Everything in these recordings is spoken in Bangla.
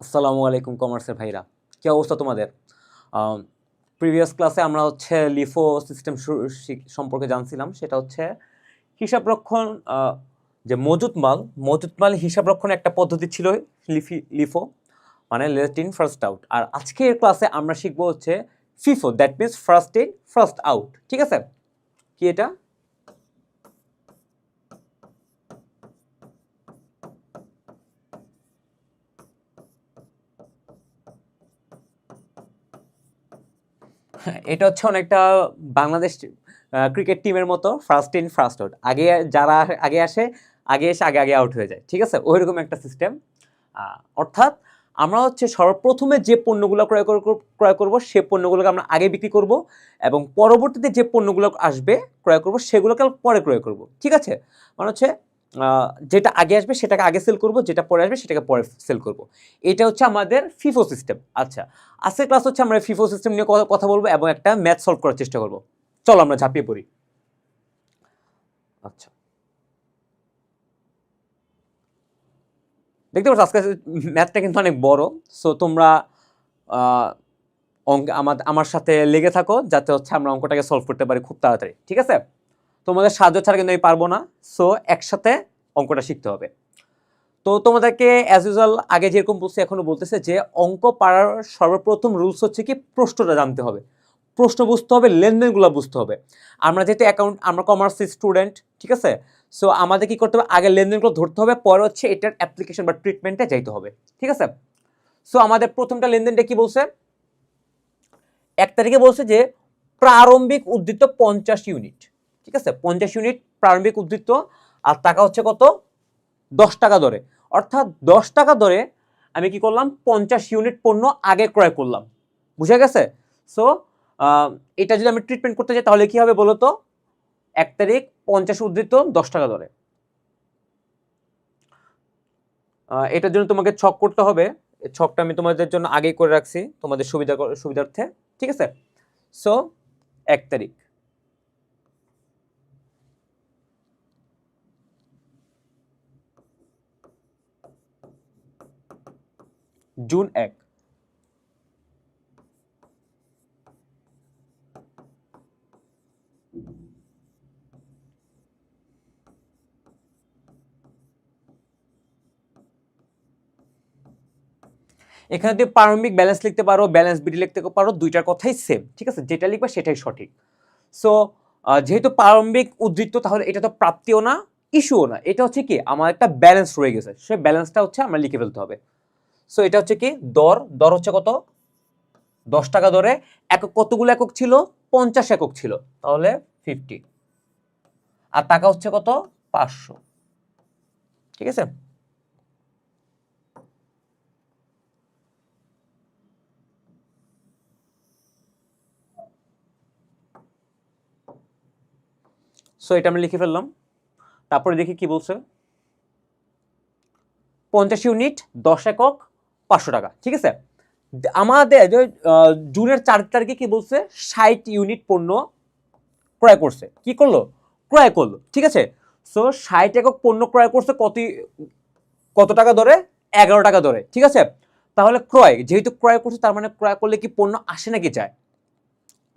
আসসালামু আলাইকুম কমার্সের ভাইরা। কি অবস্থা তোমাদের? প্রিভিয়াস ক্লাসে আমরা হচ্ছে লিফো সিস্টেম সম্পর্কে জানছিলাম। সেটা হচ্ছে হিসাব রক্ষণ আহ, যে মজুত মাল মজুত মাল হিসাব রক্ষণের একটা পদ্ধতি ছিল লিফি লিফো মানে লেট ইন ফার্স্ট আউট আর আজকের ক্লাসে আমরা শিখব হচ্ছে FIFO that means first in first out ঠিক আছে? কি এটা? এটা হচ্ছে অনেকটা বাংলাদেশ ক্রিকেট টিমের মতো ফার্স্ট ইন ফার্স্ট আউট আগে যারা আগে আসে, আগে এসে আগে আগে আউট হয়ে যায়, ঠিক আছে? ওইরকম একটা সিস্টেম অর্থাৎ আমরা হচ্ছে সর্বপ্রথমে যে পণ্যগুলো ক্রয় ক্রয় করব, সে পণ্যগুলোকে আমরা আগে বিক্রি করব এবং পরবর্তীতে যে পণ্যগুলো আসবে, ক্রয় করব, সেগুলোকে পরে ক্রয় করব, ঠিক আছে? মানে হচ্ছে যেটা আগে আসবে সেটাকে আগে সেল করব, যেটা পরে আসবে সেটাকে পরে সেল করব। এটা হচ্ছে আমাদের ফিফো সিস্টেম আচ্ছা আজকের ক্লাস হচ্ছে আমরা ফিফো সিস্টেম নিয়ে কথা- বলব এবং একটা ম্যাথ সলভ করার চেষ্টা করব। চলো আমরা ঝাঁপিয়ে পড়ি। আচ্ছা। দেখতে পাচ্ছ, আজকে ম্যাথটা কিন্তু অনেক বড়। সো তোমরা অঙ্ক, আমার আমার সাথে লেগে থাকো, যাতে হচ্ছে আমরা অঙ্কটাকে সলভ করতে পারি খুব তাড়াতাড়ি। ঠিক আছে? তোমাদের সাহায্য ছাড়া কিন্তু আমি পারব না। সো একসাথে অঙ্কটা শিখতে হবে। তো তোমাদেরকে অ্যাজ ইউজুয়াল আগে যেরকম বলছি এখনও বলতেছে যে অঙ্ক পারার সর্বপ্রথম রুলস হচ্ছে কি, প্রশ্নটা জানতে হবে। প্রশ্ন বুঝতে হবে, লেনদেনগুলো বুঝতে হবে। আমরা যেহেতু অ্যাকাউন্ট আমরা কমার্স স্টুডেন্ট ঠিক আছে? সো আমাদের কি করতে হবে, আগে লেনদেনগুলো ধরতে হবে, পরে হচ্ছে এটার অ্যাপ্লিকেশন বা ট্রিটমেন্টে যাইতে হবে, ঠিক আছে? সো আমাদের প্রথমটা লেনদেনটা কি বলছে? এক তারিখে বলছে যে প্রারম্ভিক উদ্ধৃত পঞ্চাশ ইউনিট ঠিক আছে? পঞ্চাশ ইউনিট প্রারম্ভিক উদ্ধৃত আর টাকা হচ্ছে কত? দশ টাকা দরে। অর্থাৎ দশ টাকা দরে আমি কি করলাম? পঞ্চাশ ইউনিট পণ্য আগে ক্রয় করলাম। বুঝে গেছে? সো এটা যদি আমি ট্রিটমেন্ট করতে যাই, তাহলে কি হবে বলো তো এক তারিখ পঞ্চাশ উদ্ধৃত দশ টাকা দরে। এটার জন্য তোমাকে ছক করতে হবে। ছকটা আমি তোমাদের জন্য আগেই করে রাখছি, তোমাদের সুবিধা সুবিধার্থে। ঠিক আছে? সো এক তারিখ। জুন এক। এখানে তুমি প্রারম্ভিক ব্যালেন্স লিখতে পারো ব্যালেন্স বিডি লিখতে পারো, দুইটার কথাই সেম ঠিক আছে? যেটা লিখবা সেটাই সঠিক। সো যেহেতু প্রারম্ভিক উদ্ধৃত তাহলে এটা তো প্রাপ্তিও না, ইস্যুও না। এটা হচ্ছে কি? আমার একটা ব্যালেন্স রয়ে গেছে। সে ব্যালেন্সটা হচ্ছে আমরা লিখে ফেলতে হবে। সো এটা হচ্ছে কি? দর। দর হচ্ছে কত? দশ টাকা দরে। একক কতগুলো একক ছিল? পঞ্চাশ একক ছিল। তাহলে ফিফটি আর টাকা হচ্ছে কত? পাঁচশো। ঠিক আছে? সো এটা আমরা লিখে ফেললাম। তারপরে দেখি কি বলছে। পঞ্চাশ ইউনিট দশ একক। পাঁচশো টাকা, ঠিক আছে? আমাদের জুনের চার তারিখে কি বলছে? ষাট ইউনিট পণ্য ক্রয় করছে। কি করল? ক্রয় করল, ঠিক আছে? সো ষাট একক পণ্য ক্রয় করছে কত কত টাকা ধরে? এগারো টাকা ধরে, ঠিক আছে? তাহলে ক্রয়, যেহেতু ক্রয় করছে, তার মানে ক্রয় করলে কি পণ্য আসে নাকি যায়?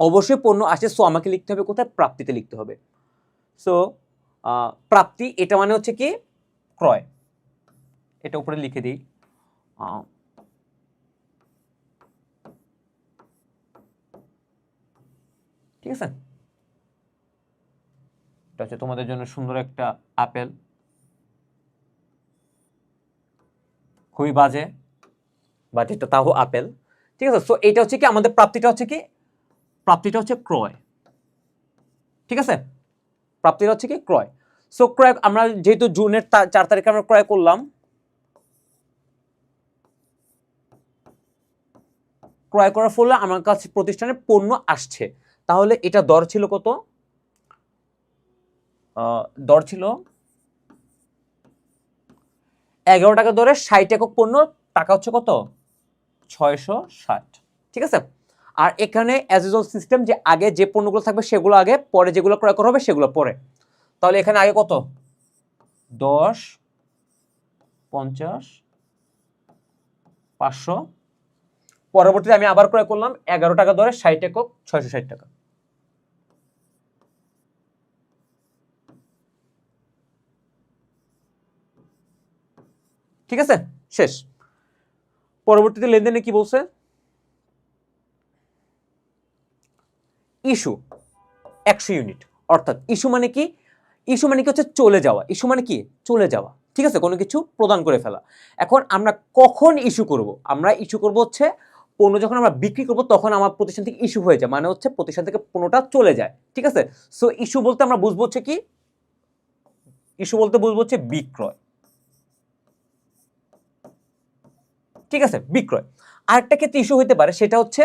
অবশ্যই পণ্য আসে সো আমাকে লিখতে হবে কোথায়? প্রাপ্তিতে লিখতে হবে। সো প্রাপ্তি, এটা মানে হচ্ছে কি? ক্রয়। এটা উপরে লিখে দিই। ঠিক আছে? এটা হচ্ছে তোমাদের জন্য সুন্দর একটা আপেল। খুবই বাজে বাট এটা তাও আপেল। ঠিক আছে সো এটা হচ্ছে কি, আমাদের প্রাপ্তিটা হচ্ছে কি? প্রাপ্তিটা হচ্ছে ক্রয়। ঠিক আছে? প্রাপ্তিটা হচ্ছে কি? ক্রয়। সো ক্রয়, আমরা যেহেতু জুনের চার তারিখে আমরা ক্রয় করলাম, ক্রয় করার ফলে আমার কাছে প্রতিষ্ঠানে পণ্য আসছে। তাহলে এটা দর ছিল কত? দর ছিল এগারো টাকা দরে ষাট একক পণ্য, টাকা হচ্ছে কত? ছয়শো ষাট। ঠিক আছে? আর এখানে অ্যাজ ইউজুয়াল সিস্টেম যে আগে যে পণ্যগুলো থাকবে সেগুলো আগে, পরে যেগুলো ক্রয় করা হবে সেগুলো পরে। তাহলে এখানে আগে কত? দশ, পঞ্চাশ, পাঁচশো। পরবর্তীতে আমি আবার ক্রয় করলাম এগারো টাকা দরে ষাট একক, ছয়শো ষাট টাকা। ঠিক আছে? শেষ। পরবর্তীতে লেনদেনে কি বলছে? ইস্যু। একশো ইউনিট। অর্থাৎ ইস্যু মানে কি? ইস্যু মানে কি হচ্ছে চলে যাওয়া। ইস্যু মানে কি? চলে যাওয়া। ঠিক আছে? কোনো কিছু প্রদান করে ফেলা। এখন আমরা কখন ইস্যু করব? আমরা ইস্যু করব হচ্ছে পণ্য যখন আমরা বিক্রি করব, তখন আমার প্রতিষ্ঠান থেকে ইস্যু হয়ে যায়। মানে হচ্ছে প্রতিষ্ঠান থেকে পণ্যটা চলে যায়। ঠিক আছে? সো ইস্যু বলতে আমরা বুঝব হচ্ছে কি? ইস্যু বলতে বুঝব হচ্ছে বিক্রয়। ঠিক আছে? বিক্রয়। আরেকটা ক্ষেত্রে ইস্যু হতে পারে, সেটা হচ্ছে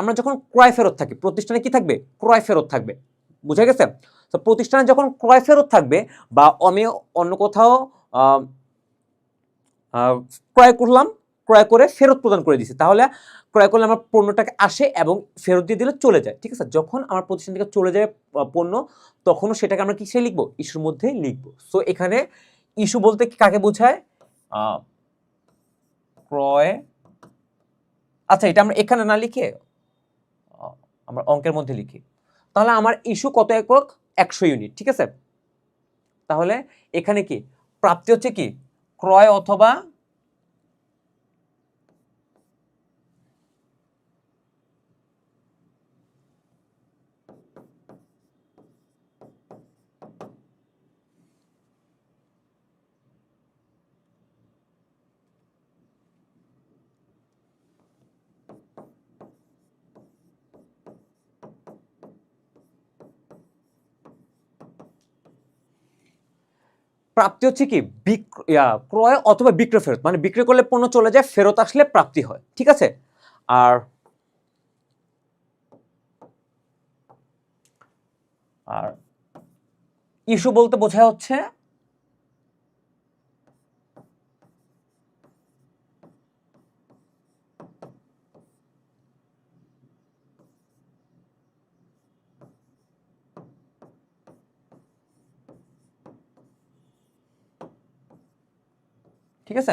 আমরা যখন ক্রয় ফেরত থাকি, প্রতিষ্ঠানে কি থাকবে? ক্রয় ফেরত থাকবে। বুঝা গেছে? তো প্রতিষ্ঠানে যখন ক্রয় ফেরত থাকবে বা আমি অন্য কোথাও ক্রয় করলাম, ক্রয় করে ফেরত প্রদান করে দিছি, তাহলে ক্রয় করলে আমার পণ্যটাকে আসে এবং ফেরত দিয়ে দিলে চলে যায়, ঠিক আছে? যখন আমার প্রতিষ্ঠান থেকে চলে যায় পণ্য, তখনও সেটাকে আমরা কিসে লিখব? ইস্যুর মধ্যে লিখব। সো এখানে ইস্যু বলতে কাকে বোঝায়? ক্রয়। আচ্ছা এটা আমরা এখানে না লিখে আমরা অঙ্কের মধ্যে লিখি। তাহলে আমার ইস্যু কত একক একশো ইউনিট, ঠিক আছে? তাহলে এখানে কি? প্রাপ্তি হচ্ছে কি? ক্রয় অথবা প্রাপ্তি হচ্ছে কি? ক্রয় অথবা বিক্রয় ফেরত। মানে বিক্রি করলে পণ্য চলে যায়, ফেরত আসলে প্রাপ্তি হয়। ঠিক আছে? আর আর ইস্যু বলতে বোঝা হচ্ছে ঠিক আছে?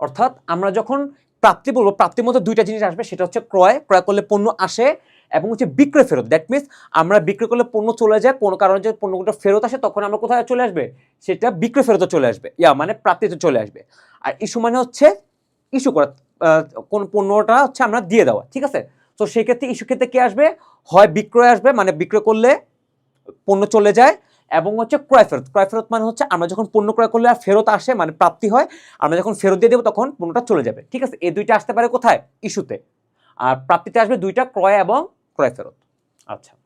অর্থাৎ আমরা যখন প্রাপ্তি বলব, প্রাপ্তির মধ্যে দুইটা জিনিস আসবে, সেটা হচ্ছে ক্রয় ক্রয় করলে পণ্য আসে এবং হচ্ছে বিক্রয় ফেরত। দ্যাট মিনস আমরা বিক্রি করলে পণ্য চলে যায়, কোনো কারণে যদি পণ্যগুলো ফেরত আসে, তখন আমরা কোথায় চলে আসবে? সেটা বিক্রয় ফেরতে চলে আসবে। ইয়া মানে প্রাপ্তিতে চলে আসবে। আর ইস্যু মানে হচ্ছে ইস্যু করা কোন পণ্যটা হচ্ছে আমরা দিয়ে দেওয়া, ঠিক আছে? তো সেক্ষেত্রে ইস্যু ক্ষেত্রে কে আসবে? হয় বিক্রয় আসবে মানে বিক্রয় করলে পণ্য চলে যায় এবং হচ্ছে ক্রয় ফেরত। ক্রয় ফেরত মানে হচ্ছে আমরা যখন পণ্য ক্রয় করলে আর ফেরত আসে মানে প্রাপ্তি হয়, আমরা যখন ফেরত দিয়ে দেবো তখন পণ্যটা চলে যাবে। ঠিক আছে? এই দুইটা আসতে পারে কোথায়? ইস্যুতে। আর প্রাপ্তিতে আসবে দুইটা ক্রয় এবং ক্রয় ফেরত। আচ্ছা।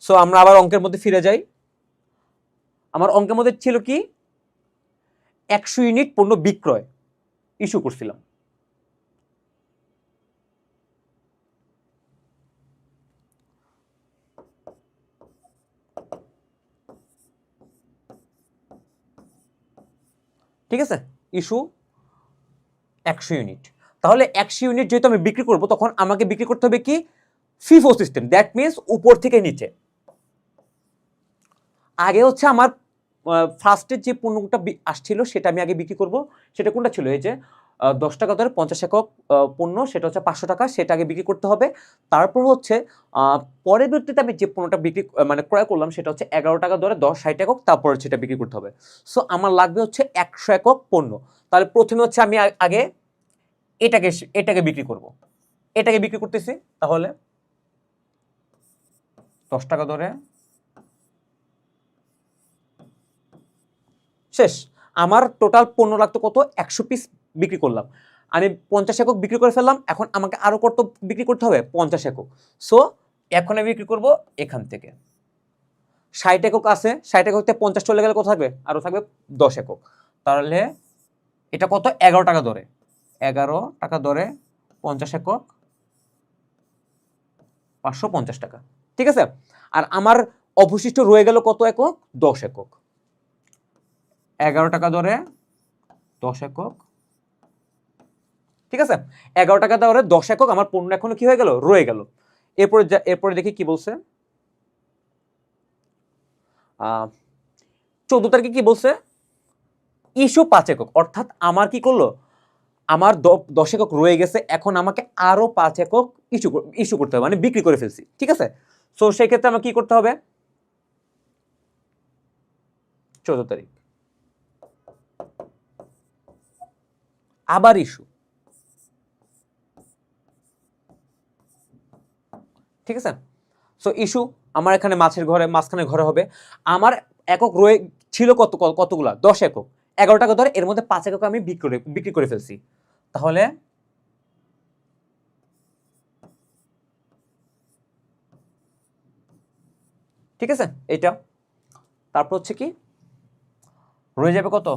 সো আমরা আবার অঙ্কের মধ্যে ফিরে যাই। আমার অঙ্কের মধ্যে ছিল কি? একশো ইউনিট পণ্য বিক্রয়। ইস্যু করছিলাম। ঠিক আছে? ইস্যু একশো ইউনিট তাহলে একশো ইউনিট যেহেতু আমি বিক্রি করব, তখন আমাকে বিক্রি করতে হবে কি? ফিফো সিস্টেম দ্যাট মিনস উপর থেকে নিচে। আগে হচ্ছে আমার ফার্স্টের যে পণ্যটা আসছিল, সেটা আমি আগে বিক্রি করব। সেটা কোনটা ছিল? এই যে দশ টাকা ধরে পঞ্চাশ একক পণ্য, সেটা হচ্ছে পাঁচশো টাকা, সেটা আগে বিক্রি করতে হবে। তারপর হচ্ছে পরবর্তীতে আমি যে পণ্যটা বিক্রি মানে ক্রয় করলাম, সেটা হচ্ছে এগারো টাকা ধরে দশ, ষাট একক, তারপর সেটা বিক্রি করতে হবে। সো আমার লাগবে হচ্ছে একশো একক পণ্য। তাহলে প্রথমে হচ্ছে আমি আগে এটাকে এটাকে বিক্রি করব। এটাকে বিক্রি করতেছি, তাহলে দশ টাকা ধরে শেষ। আমার টোটাল পণ্য লাগতো কত? একশো পিস বিক্রি করলাম। আমি পঞ্চাশ একক বিক্রি করে ফেললাম, এখন আমাকে আরও কত বিক্রি করতে হবে পঞ্চাশ একক। সো এখন আমি বিক্রি করব এখান থেকে। ষাট একক আছে, ষাট একক থেকে পঞ্চাশ চলে গেলে কত থাকবে? আরও থাকবে দশ একক। তাহলে এটা কত? এগারো টাকা ধরে এগারো টাকা ধরে পঞ্চাশ একক পাঁচশো পঞ্চাশ টাকা। ঠিক আছে? আর আমার অবশিষ্ট রয়ে গেল কত একক? দশ একক। এগারো টাকা ধরে দশ একক ঠিক আছে? এগারো টাকা ধরে দশ একক আমার পণ্য এখনও কি হয়ে গেল? রয়ে গেল। এরপরে এরপরে দেখি কি বলছে? চোদ্দ তারিখে কি বলছে? ইস্যু পাঁচ একক। অর্থাৎ আমার কি করল? আমার দশ একক রয়ে গেছে, এখন আমাকে আরও পাঁচ একক ইস্যু ইস্যু করতে হবে মানে বিক্রি করে ফেলছি, ঠিক আছে? সো সেই ক্ষেত্রে আমার কি করতে হবে? চোদ্দ তারিখ। আবার ইস্যু। ঠিক আছে? সো ইস্যু আমার এখানে মাছের ঘরে, মাঝখানে ঘরে হবে। আমার একক রয়ে ছিল কত, কত- কতগুলা? দশ একক। এগারো টাকা ধরে, এর মধ্যে পাঁচ একক আমি বিক্রি করে বিক্রি করে ফেলছি। তাহলে, ঠিক আছে? এইটা। তারপর হচ্ছে কি? রয়ে যাবে কত?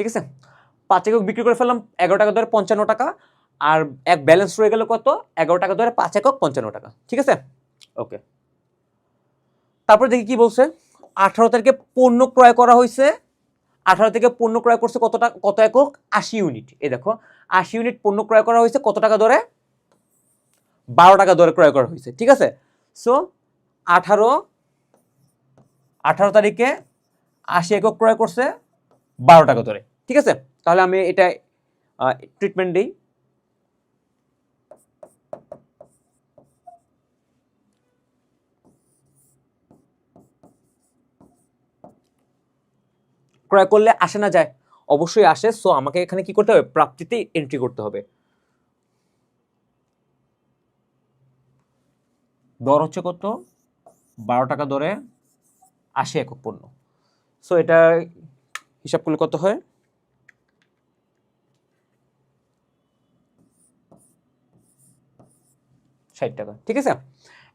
ঠিক আছে? পাঁচ একক বিক্রি করে ফেললাম, এগারো টাকা ধরে পঞ্চান্ন টাকা, আর এক ব্যালেন্স রয়ে গেল কত? এগারো টাকা ধরে পাঁচ একক পঞ্চান্ন টাকা, ঠিক আছে? ওকে তারপর দেখি কি বলছে? আঠারো তারিখে পণ্য ক্রয় করা হয়েছে। আঠারো থেকে পণ্য ক্রয় করছে কত কত একক? আশি ইউনিট এই দেখো, আশি ইউনিট পণ্য ক্রয় করা হয়েছে কত টাকা ধরে বারো টাকা দরে ক্রয় করা হয়েছে, ঠিক আছে? সো আঠারো আঠারো তারিখে আশি একক ক্রয় করছে বারো টাকা ধরে ঠিক আছে? তাহলে আমি এটা ট্রিটমেন্ট দিই। ক্রয় করলে আসে না যায়? অবশ্যই আসে। সো আমাকে এখানে কি করতে হবে? প্রাপ্তিতে এন্ট্রি করতে হবে। দর হচ্ছে কত? বারো টাকা দরে আশি একক পণ্য। সো এটা হিসাব করলে কত হয়? ষাট টাকা, ঠিক আছে?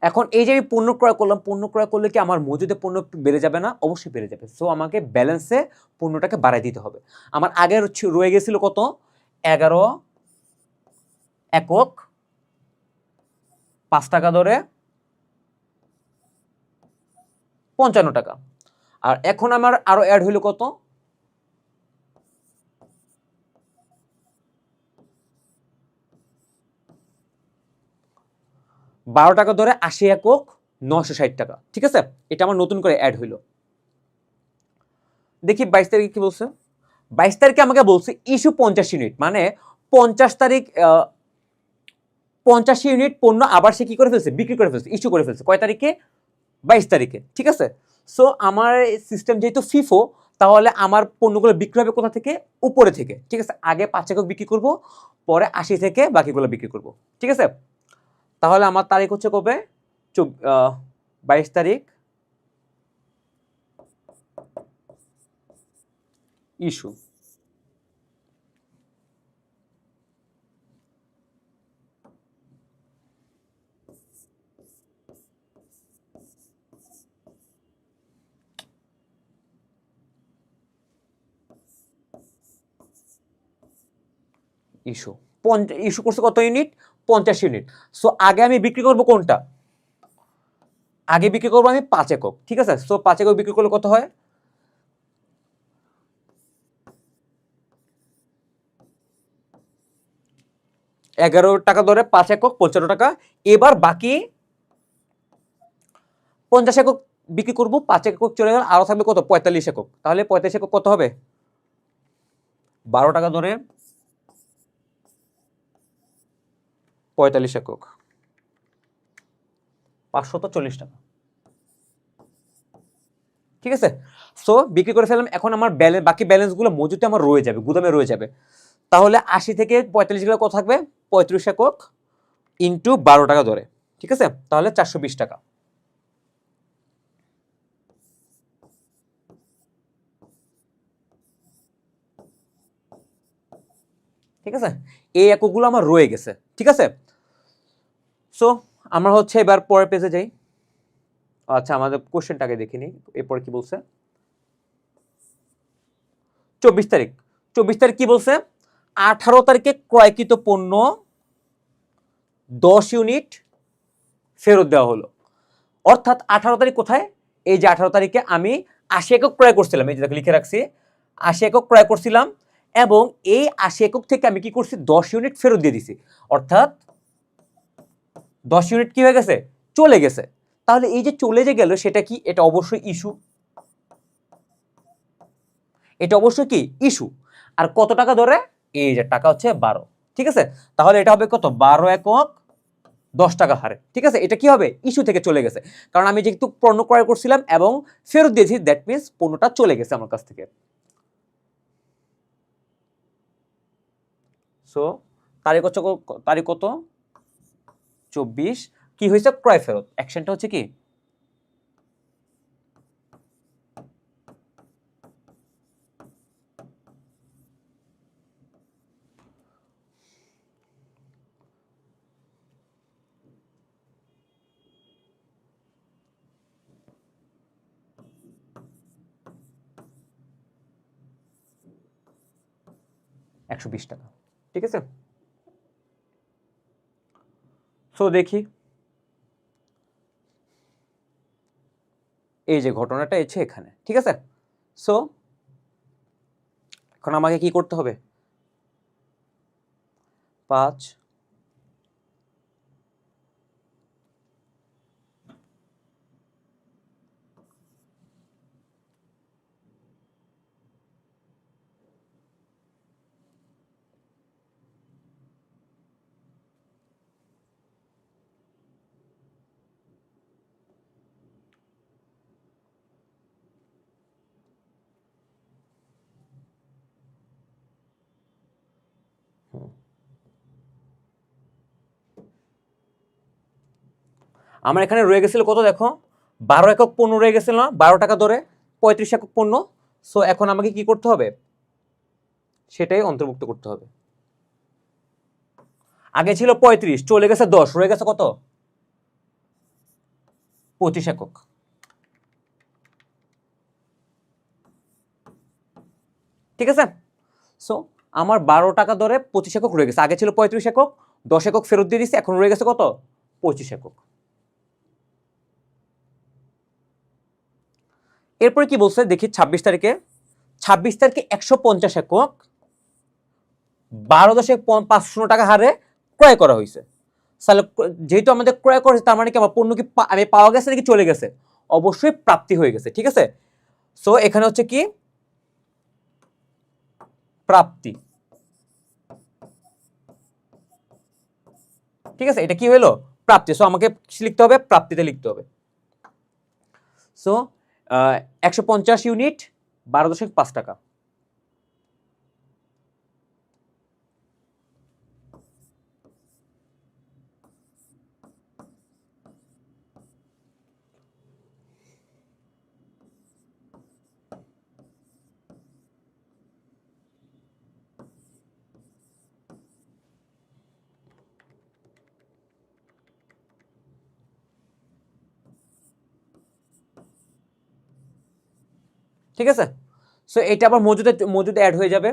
এখন এই যে আমি পণ্য ক্রয় করলাম, পণ্য ক্রয় করলে কি আমার মজুদে পণ্য বেড়ে যাবে না? অবশ্যই বেড়ে যাবে। সো আমাকে ব্যালেন্সে পণ্যটাকে বাড়াই দিতে হবে। আমার আগের রয়ে গেছিল কত? এগারো একক পাঁচ টাকা ধরে পঞ্চান্ন টাকা। আর এখন আমার আরও অ্যাড হইল কত? বারো টাকা ধরে আশি একক নশো ষাট টাকা, ঠিক আছে? এটা আমার নতুন করে অ্যাড হইল। দেখি বাইশ তারিখে কি বলছে? বাইশ তারিখে আমাকে বলছে ইস্যু পঞ্চাশ ইউনিট মানে পঞ্চাশ তারিখ পঞ্চাশ ইউনিট পণ্য আবার সে কি করে ফেলছে? বিক্রি করে ফেলছে ইস্যু করে ফেলছে। কয় তারিখে? বাইশ তারিখে, ঠিক আছে? সো আমার সিস্টেম যেহেতু ফিফো তাহলে আমার পণ্যগুলো বিক্রি হবে কোথা থেকে? উপরে থেকে, ঠিক আছে? আগে পাঁচ একক বিক্রি করব, পরে আশি থেকে বাকিগুলো বিক্রি করব, ঠিক আছে? তাহলে আমার তারিখ হচ্ছে কবে? বাইশ তারিখ। ইস্যু। ইস্যু। ইস্যু করছে কত ইউনিট? পঞ্চাশ ইউনিট সো আগে আমি বিক্রি করব কোনটা? আগে বিক্রি করব আমি পাঁচ একক, ঠিক আছে? সো পাঁচ একক বিক্রি করলে কত হয়? এগারো টাকা ধরে পাঁচ একক, পঞ্চান্ন টাকা। এবার বাকি পঞ্চাশ একক বিক্রি করব, পাঁচ একক চলে গেল আরও থাকবে কত? পঁয়তাল্লিশ একক। তাহলে পঁয়তাল্লিশ একক কত হবে? বারো টাকা ধরে পঁয়তাল্লিশ একক। পাঁচশত চল্লিশ টাকা। ঠিক আছে? সো বিক্রি করে ফেললাম। এখন আমার ব্যালেন্স বাকি ব্যালেন্সগুলো মজুতে আমার রয়ে যাবে গুদামে রয়ে যাবে। তাহলে আশি থেকে পঁয়তাল্লিশগুলো কত থাকবে? পঁয়ত্রিশ একক ইন্টু বারো টাকা ধরে। ঠিক আছে? তাহলে চারশো বিশ টাকা। ঠিক আছে? এই এককগুলো আমার রয়ে গেছে। ঠিক আছে? সো আমরা হচ্ছে এবার পরের পেজে যাই। আচ্ছা আমাদের কোশ্চেনটাকে দেখিনি এরপরে কি বলছে? চব্বিশ তারিখ। চব্বিশ তারিখ কি বলছে? আঠারো তারিখে ক্রয়কৃত পণ্য দশ ইউনিট ফেরত দেওয়া হলো। অর্থাৎ আঠারো তারিখ কোথায়? এই যে আঠারো তারিখে আমি আশি একক ক্রয় করছিলাম। এই যে লিখে রাখছি। আশি একক ক্রয় করছিলাম এবং এই আশি একক থেকে আমি কি করছি? দশ ইউনিট ফেরত দিয়ে দিছি। অর্থাৎ দশ ইউনিট কি হয়ে গেছে? চলে গেছে। তাহলে এই যে চলে যে গেল, সেটা কি? এটা অবশ্যই ইস্যু এটা অবশ্যই কি? ইস্যু আর কত টাকা ধরে? এই যে টাকা হচ্ছে বারো। ঠিক আছে? তাহলে এটা হবে কত? বারো একক দশ টাকা হারে। ঠিক আছে? এটা কি হবে? ইস্যু থেকে চলে গেছে। কারণ আমি যেহেতু পণ্য ক্রয় করছিলাম এবং ফেরত দিয়েছি দ্যাট মিনস পণ্যটা চলে গেছে আমার কাছ থেকে। সো তারিখ হচ্ছে তারিখ কত? চব্বিশ কি হয়েছে? ক্রয় ফেরত। অ্যাকশনটা হচ্ছে কি? একশো বিশ টাকা। ঠিক আছে? সো দেখি। এই যে ঘটনাটা এসে এখানে, ঠিক আছে? সো এখন আমাকে কি করতে হবে? পাঁচ আমার এখানে রয়ে গেছিল কত দেখো? বারো একক পণ্য রয়ে গেছিল না? বারো টাকা ধরে পঁয়ত্রিশ একক পণ্য। সো এখন আমাকে কি করতে হবে? সেটাই অন্তর্ভুক্ত করতে হবে। আগে ছিল পঁয়ত্রিশ, চলে গেছে দশ, রয়ে গেছে কত? পঁচিশ একক। ঠিক আছে? সো আমার বারো টাকা ধরে পঁচিশ একক রয়ে গেছে। আগে ছিল পঁয়ত্রিশ একক, দশ একক ফেরত দিয়ে দিচ্ছে এখন রয়ে গেছে কত? পঁচিশ একক। এরপরে কি বলছে? দেখি, ছাব্বিশ তারিখে। ছাব্বিশ তারিখে একশো পঞ্চাশ একক, বারো দশক প- পাঁচ শূন্য টাকা হারে ক্রয় করা হয়েছে। তাহলে যেহেতু আমাদের ক্রয় করেছে তার মানে কি আমার পণ্য কি আমি পাওয়া গেছে নাকি চলে গেছে? অবশ্যই প্রাপ্তি হয়ে গেছে, ঠিক আছে? সো এখানে হচ্ছে কি? প্রাপ্তি। ঠিক আছে? এটা কি হলো? প্রাপ্তি। সো আমাকে লিখতে হবে? প্রাপ্তিতে লিখতে হবে। সো একশো পঞ্চাশ ইউনিট বারো দশমিক পাঁচ টাকা। ঠিক আছে? সো এটা আবার মজুদে মজুদে অ্যাড হয়ে যাবে।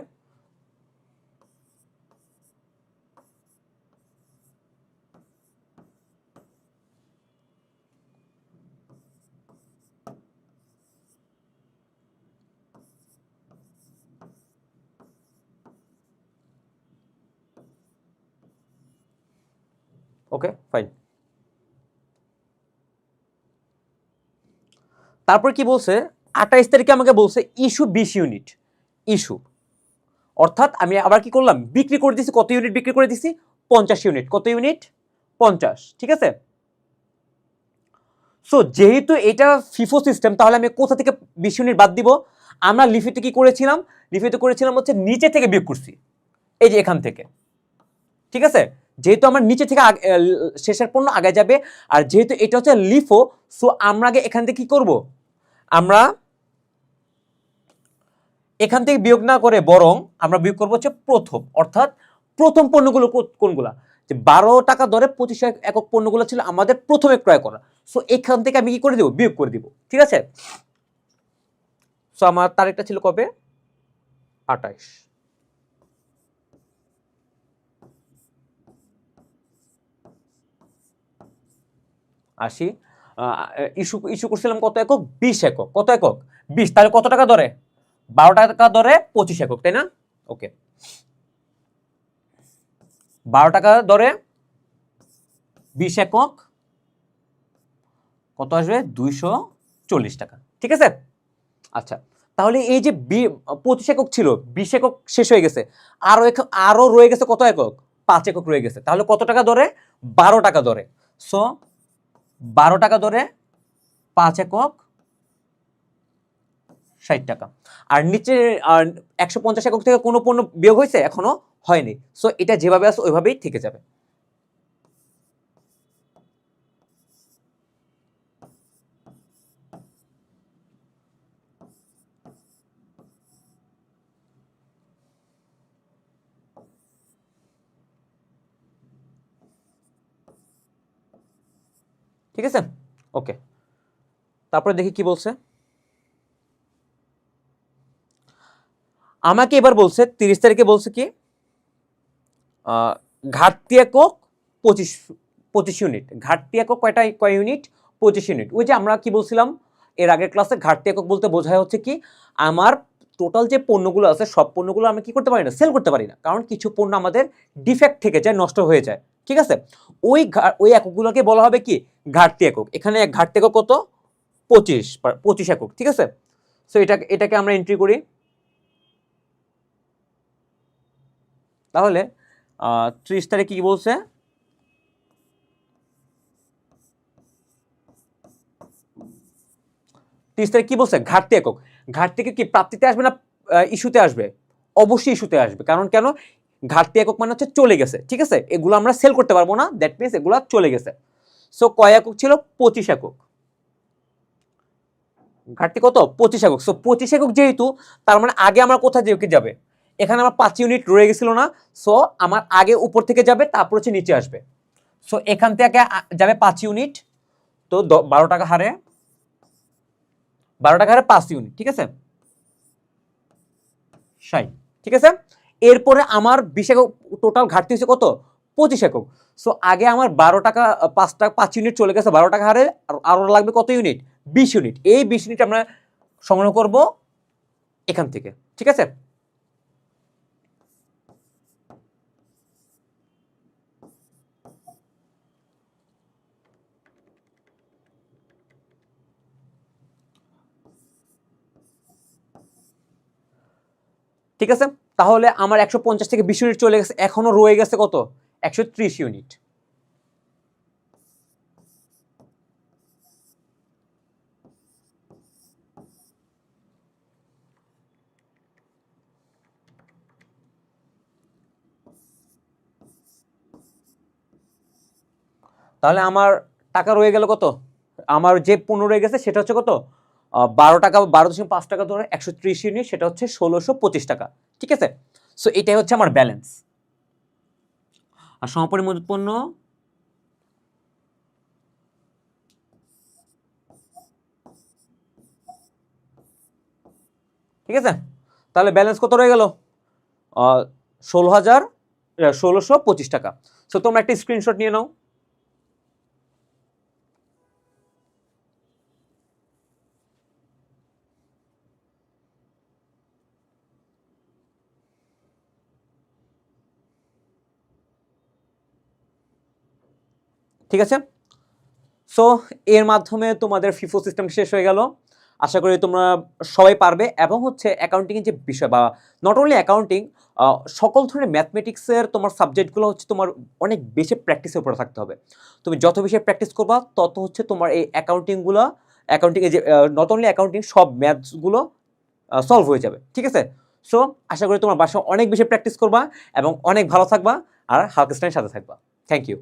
ওকে ফাইন তারপর কি বলছে? আঠাইশ তারিখে আমাকে বলছে, ইস্যু বিশ ইউনিট, ইস্যু। অর্থাৎ আমি আবার কি করলাম, বিক্রি করে দিছি, কত ইউনিট বিক্রি করে দিছি? পঞ্চাশ ইউনিট। কত ইউনিট? পঞ্চাশ, ঠিক আছে? সো যেহেতু এটা ফিফো সিস্টেম তাহলে আমি কোথা থেকে বিশ ইউনিট বাদ দিব? আমরা লিফিতে কি করেছিলাম? লিফিতে করেছিলাম হচ্ছে নিচে থেকে বিয়োগ করছি, এই যে এখান থেকে। ঠিক আছে? যেহেতু আমার নিচে থেকে শেষের পণ্য আগে যাবে, আর যেহেতু এটা হচ্ছে লিফো সো আমরা আগে এখান থেকে কি করব? আমরা এখান থেকে বিয়োগ না করে বরং আমরা বিয়োগ করব হচ্ছে প্রথম। অর্থাৎ প্রথম পণ্যগুলো কোনগুলা? যে বারো টাকা দরে পঁচিশ একক পণ্যগুলো ছিল আমাদের প্রথমে ক্রয় করা। সো এখান থেকে আমি কি করে দেবো? বিয়োগ করে দিব। ঠিক আছে? সো আমার তারিখটা ছিল কবে? আঠাইশ। আসি। ইস্যু ইস্যু করছিলাম কত একক? বিশ একক। কত একক? বিশ। তাহলে কত টাকা ধরে বারো টাকা ধরে পঁচিশ একক, তাই না? ওকে বারো টাকা দরে বিশ একক, কত আসবে? দুইশো চল্লিশ টাকা। ঠিক আছে? আচ্ছা তাহলে এই যে পঁচিশ একক ছিল, বিশ একক শেষ হয়ে গেছে, আরও এক- আরও রয়ে গেছে কত একক? পাঁচ একক রয়ে গেছে। তাহলে কত টাকা দরে বারো টাকা দরে সো বারো টাকা দরে পাঁচ একক ষাট টাকা। আর নিচে আর একশো পঞ্চাশ একক থেকে কোনো পণ্য বিয়োগ হয়েছে? এখনও হয়নি। সো এটা যেভাবে আছে, ওইভাবেই থেকে যাবে। ঠিক আছে? ওকে তারপরে দেখি কি বলছে। আমাকে এবার বলছে, তিরিশ তারিখে বলছে কি ঘাটতি একক পঁচিশ পঁচিশ ইউনিট ঘাটতি একক কয়টা কয় ইউনিট পঁচিশ ইউনিট ওই যে আমরা কি বলছিলাম, এর আগের ক্লাসে ঘাটতি একক বলতে বোঝায় হচ্ছে কি, আমার টোটাল যে পণ্যগুলো আছে, সব পণ্যগুলো আমি কি করতে পারি না সেল করতে পারি না। কারণ কিছু পণ্য আমাদের ডিফেক্ট থেকে যায়, নষ্ট হয়ে যায়। ঠিক আছে? ওই ওই এককগুলোকে বলা হবে কি ঘাটতি একক এখানে ঘাটতি একক কত? পঁচিশ পঁচিশ একক। ঠিক আছে? সো এটা এটাকে আমরা এন্ট্রি করি। তাহলে ত্রিশ তারিখ কি বলছে? ত্রিশ তারিখ কি বলছে? ঘাটতি একক। ঘাটতিকে কি প্রাপ্তিতে আসবে না ইস্যুতে আসবে? অবশ্যই ইস্যুতে আসবে। কারণ কেন? ঘাটতি একক মানে হচ্ছে চলে গেছে, ঠিক আছে? এগুলো আমরা সেল করতে পারব না দ্যাট মিনস এগুলো চলে গেছে। সো কয় একক ছিল? পঁচিশ একক। ঘাটতি কত? পঁচিশ একক। সো পঁচিশ একক যেহেতু, তার মানে আগে আমার কোথায় যাবে? এখানে আমার পাঁচ ইউনিট রয়ে গেছিল না সো আমার আগে উপর থেকে যাবে, তারপর হচ্ছে নিচে আসবে। সো এখান থেকে যাবে পাঁচ ইউনিট তো বারো টাকা হারে, বারো টাকা হারে পাঁচ ইউনিট ঠিক আছে? ষাট, ঠিক আছে? এরপরে আমার বিশ একক টোটাল ঘাটতি হচ্ছে কত? পঁচিশ একক। সো আগে আমার বারো টাকা, পাঁচ টাকা, পাঁচ ইউনিট চলে গেছে বারো টাকা হারে, আর আরও লাগবে কত ইউনিট বিশ ইউনিট এই বিশ ইউনিট আমরা সংগ্রহ করব এখান থেকে, ঠিক আছে? ঠিক আছে? তাহলে আমার একশো পঞ্চাশ থেকে বিশ ইউনিট চলে গেছে, এখনও রয়ে গেছে কত? একশো ত্রিশ ইউনিট তাহলে আমার টাকা রয়ে গেল কত? আমার যে পণ্য রয়ে গেছে, সেটা হচ্ছে কত? বারো টাকা বা বারো দশমিক পাঁচ টাকা ধরে একশো ত্রিশ ইউনিট, সেটা হচ্ছে ষোলোশো পঁচিশ টাকা, ঠিক আছে? সো এটাই হচ্ছে আমার ব্যালেন্স আর মজুত পণ্য ঠিক আছে? তাহলে ব্যালেন্স কত রয়ে গেল? ষোলো হাজার ষোলোশো পঁচিশ টাকা। সো তোমরা একটা স্ক্রিনশট নিয়ে নাও। ঠিক আছে? সো এর মাধ্যমে তোমাদের ফিফো সিস্টেম শেষ হয়ে গেল। আশা করি তোমরা সবাই পারবে। এবং হচ্ছে অ্যাকাউন্টিংয়ের যে বিষয় বা নট অনলি অ্যাকাউন্টিং সকল ধরনের ম্যাথমেটিক্সের তোমার সাবজেক্টগুলো হচ্ছে তোমার অনেক বেশি প্র্যাকটিসের উপরে থাকতে হবে। তুমি যত বেশি প্র্যাকটিস করবা, তত হচ্ছে তোমার এই অ্যাকাউন্টিংগুলো অ্যাকাউন্টিংয়ে যে নট অনলি অ্যাকাউন্টিং সব ম্যাথসগুলো সলভ হয়ে যাবে। ঠিক আছে? সো আশা করি তোমার বাসায় অনেক বেশি প্র্যাকটিস করবা এবং অনেক ভালো থাকবা। আর হালকেস্টাইনের সাথে থাকবা। Thank you